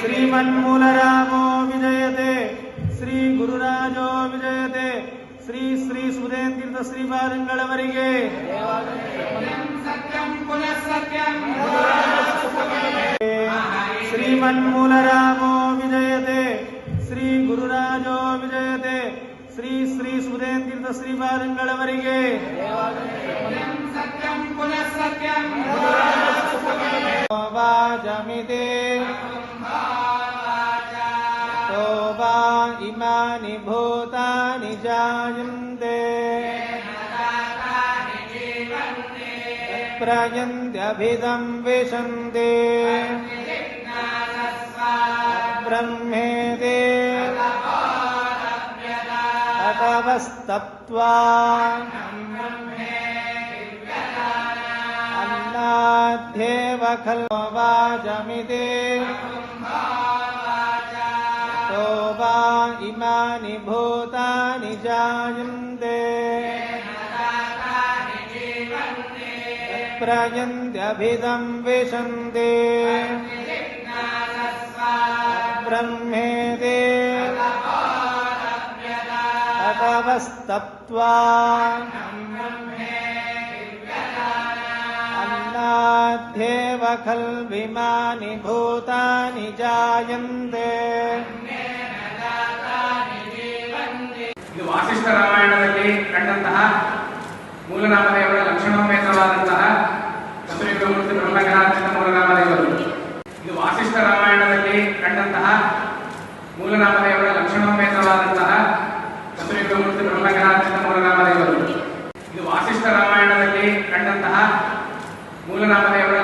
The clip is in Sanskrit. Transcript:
ಶ್ರೀಮನ್ಮೂಲರಾಮೋ ವಿಜಯತೆ ಶ್ರೀ ಗುರುರಾಜೋ ವಿಜಯತೆ ಶ್ರೀ ಶ್ರೀ ಸುಧೇಂದ್ರದ ಶ್ರೀಪಾದಂಗಳವರಿಗೆ ಶ್ರೀಮನ್ಮೂಲರಾಮೋ ವಿಜಯತೆ ಶ್ರೀ ಗುರುರಾಜೋ ವಿಜಯತೆ ಶ್ರೀ ಶ್ರೀ ಸುಧೇಂದ್ರದ ಶ್ರೀಪಾದಂಗಳವರಿಗೆ वाजमिते तो इमानि भूतानि जायन्ते। प्रयन्त्यभिदं विशन्ते। ब्रह्मेदे अतवस्तप्त्वा अन्नाध्येव खल्व वाजमिते तो वा इमानि भूतानि जायन्ते। प्रयन्त्यभिदं विशन्ते। ब्रह्मेदे। अतवस्तप्त्वा अन्नाध्येव खल्विमानि भूतानि जायन्ते ವಿಶಿಷ್ಟ ರಾಮಾಯಣದಲ್ಲಿ ಕಂಡಂತಹ ಮೂಲರಾಮದೇವರ ಲಕ್ಷಣೋಪೇತವಾದಂತಹ ಕಸುರಿಗಮೂರ್ತಿ ಬ್ರಹ್ಮಗ್ರಹಾರ್ಜಿತ ಮೂಲರಾಮದೇವರು. ಇದು ವಾಸಿಷ್ಠ ರಾಮಾಯಣದಲ್ಲಿ ಕಂಡಂತಹ ಮೂಲರಾಮದೇವರ ಲಕ್ಷಣೋಪೇತವಾದಂತಹ ಕಸುರಿಗಮೂರ್ತಿ ಬ್ರಹ್ಮಗ್ರಹಾರ್ಜಿತ ಮೂಲರಾಮದೇವರು. ಇದು ವಾಸಿಷ್ಠ ರಾಮಾಯಣದಲ್ಲಿ ಕಂಡಂತಹ ಮೂಲರಾಮದೇವರ